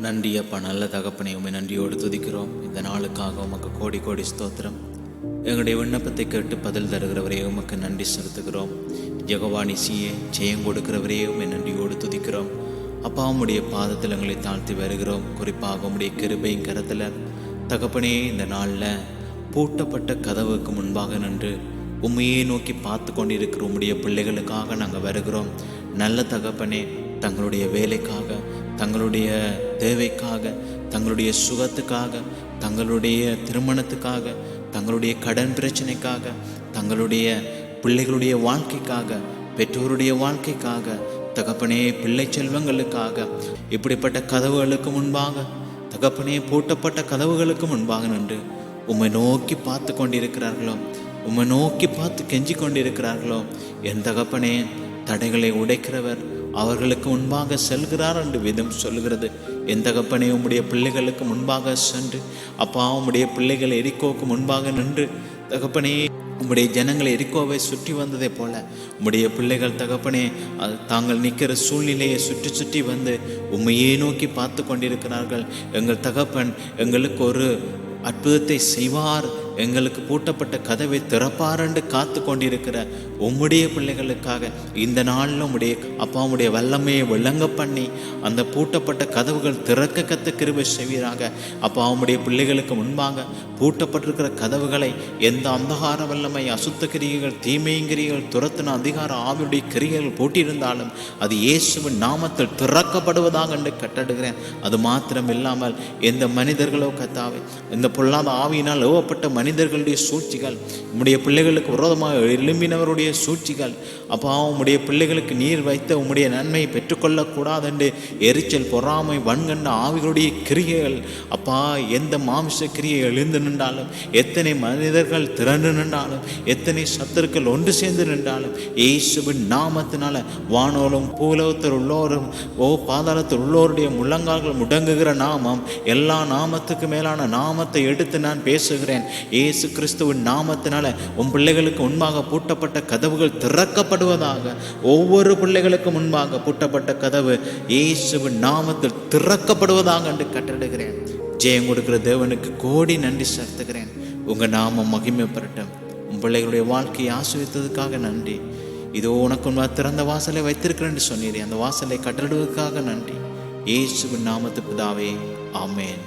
நன்றி அப்பா நல்ல தகப்பனை உண்மை நன்றியோடு துதிக்கிறோம். இந்த நாளுக்காக உமக்கு கோடி கோடி ஸ்தோத்திரம். எங்களுடைய விண்ணப்பத்தை கேட்டு பதில் தருகிறவரே உமக்கு நன்றி செலுத்துகிறோம். ஜெகவானிசியே ஜெயம் கொடுக்கிறவரே உண்மை நன்றியோடு துதிக்கிறோம். அப்பா உம்முடைய பாதத்தில் எங்களை தாழ்த்தி வருகிறோம். குறிப்பாக உம்முடைய கிருபையும் கரத்தில். தகப்பனே இந்த நாளில் பூட்டப்பட்ட கதவுக்கு முன்பாக நின்று உண்மையே நோக்கி பார்த்து கொண்டிருக்கிற உம்முடைய பிள்ளைகளுக்காக நாங்கள் வருகிறோம். நல்ல தகப்பனே தங்களுடைய வேலைக்காக தங்களுடைய தேவைக்காக தங்களுடைய சுகத்துக்காக தங்களுடைய திருமணத்துக்காக தங்களுடைய கடன் பிரச்சனைக்காக தங்களுடைய பிள்ளைகளுடைய வாழ்க்கைக்காக பெற்றோருடைய வாழ்க்கைக்காக தகப்பனே பிள்ளை செல்வங்களுக்காக இப்படிப்பட்ட கதவுகளுக்கு முன்பாக தகப்பனே பூட்டப்பட்ட கதவுகளுக்கு முன்பாக நின்று உம்மை நோக்கி பார்த்து கொண்டிருக்கிறார்களோ உம்மை நோக்கி பார்த்து கெஞ்சி கொண்டிருக்கிறார்களோ என் தகப்பனே தடைகளை உடைக்கிறவர் அவர்களுக்கு முன்பாக செல்கிறார் என்று விதம் சொல்கிறது என் தகப்பனே உம்முடைய பிள்ளைகளுக்கு முன்பாக சென்று அப்பா உம்முடைய பிள்ளைகள் எரிக்கோவுக்கு முன்பாக நின்று தகப்பனே உம்முடைய ஜனங்கள் எரிக்கோவை சுற்றி வந்ததை போல உம்முடைய பிள்ளைகள் தகப்பனே அது தாங்கள் நிற்கிற சூழ்நிலையை சுற்றி சுற்றி வந்து உண்மையே நோக்கி பார்த்து கொண்டிருக்கிறார்கள். எங்கள் தகப்பன் எங்களுக்கு ஒரு அற்புதத்தை செய்வார். எங்களுக்கு பூட்டப்பட்ட கதவை திறப்பாரண்டு காத்து கொண்டிருக்கிற உம்முடைய பிள்ளைகளுக்காக இந்த நாளில் உடைய அப்பாவுடைய வல்லமையை விளங்க பண்ணி அந்த பூட்டப்பட்ட கதவுகள் திறக்க கத்த கிருபை செய்வீராக. அப்பா அவனுடைய பிள்ளைகளுக்கு முன்பாக பூட்டப்பட்டிருக்கிற கதவுகளை எந்த அந்தகார வல்லமை அசுத்த கிரியைகள் தீமைங்கிரிகள் துரத்தின அதிகார ஆவியுடைய கிரியைகள் பூட்டியிருந்தாலும் அது இயேசுவின் நாமத்தில் திறக்கப்படுவதாக என்று கட்டடுகிறேன். அது மாத்திரம் இல்லாமல் எந்த மனிதர்களோ கத்தாவே இந்த பொல்லாத ஆவியினால் ஏவப்பட்ட மனிதர்களுடைய சூழ்ச்சிகள் உம்முடைய பிள்ளைகளுக்கு விரோதமாக எழும்பினவருடைய சூழ்ச்சிகள் அப்பா உம்முடைய பிள்ளைகளுக்கு நீர் வைத்த உம்முடைய நன்மையை பெற்றுக்கொள்ளக்கூடாது என்று எரிச்சல் பொறாமை வன்கண்ட ஆவிகளுடைய கிரியைகள் அப்பா எந்த மாமிச கிரியை எழுந்து நின்றாலும் எத்தனை மனிதர்கள் திரண்டு நின்றாலும் எத்தனை சத்துருக்கள் ஒன்று சேர்ந்து நின்றாலும் இயேசுவின் நாமத்தினால வானோலும் பூலோகத்தில் உள்ளோரும் ஓ பாதாளத்தில் உள்ளோருடைய முழங்கால்கள் முடங்குகிற நாமம் எல்லா நாமத்துக்கு மேலான நாமத்தை எடுத்து நான் பேசுகிறேன். இயேசு கிறிஸ்துவின் நாமத்தினால உன் பிள்ளைகளுக்கு முன்பாக பூட்டப்பட்ட கதவுகள் திறக்கப்படுவதாக ஒவ்வொரு பிள்ளைகளுக்கு முன்பாக பூட்டப்பட்ட கதவு இயேசுவின் நாமத்தில் திறக்கப்படுவதாக என்று கட்டடுகிறேன் ஜெயம் கொடுக்கிற தேவனுக்கு கோடி நன்றி செலுத்துகிறேன். உங்கள் நாமம் மகிமைப்படட்டும் உன் பிள்ளைகளுடைய வாழ்க்கையை ஆசிரியத்ததுக்காக நன்றி. இதோ உனக்கு உண்மை திறந்த வாசலை வைத்திருக்கிறேன்னு சொன்னீரே அந்த வாசலை கட்டடுவதற்காக நன்றி. இயேசுவின் நாமத்து பிதாவே ஆமேன்.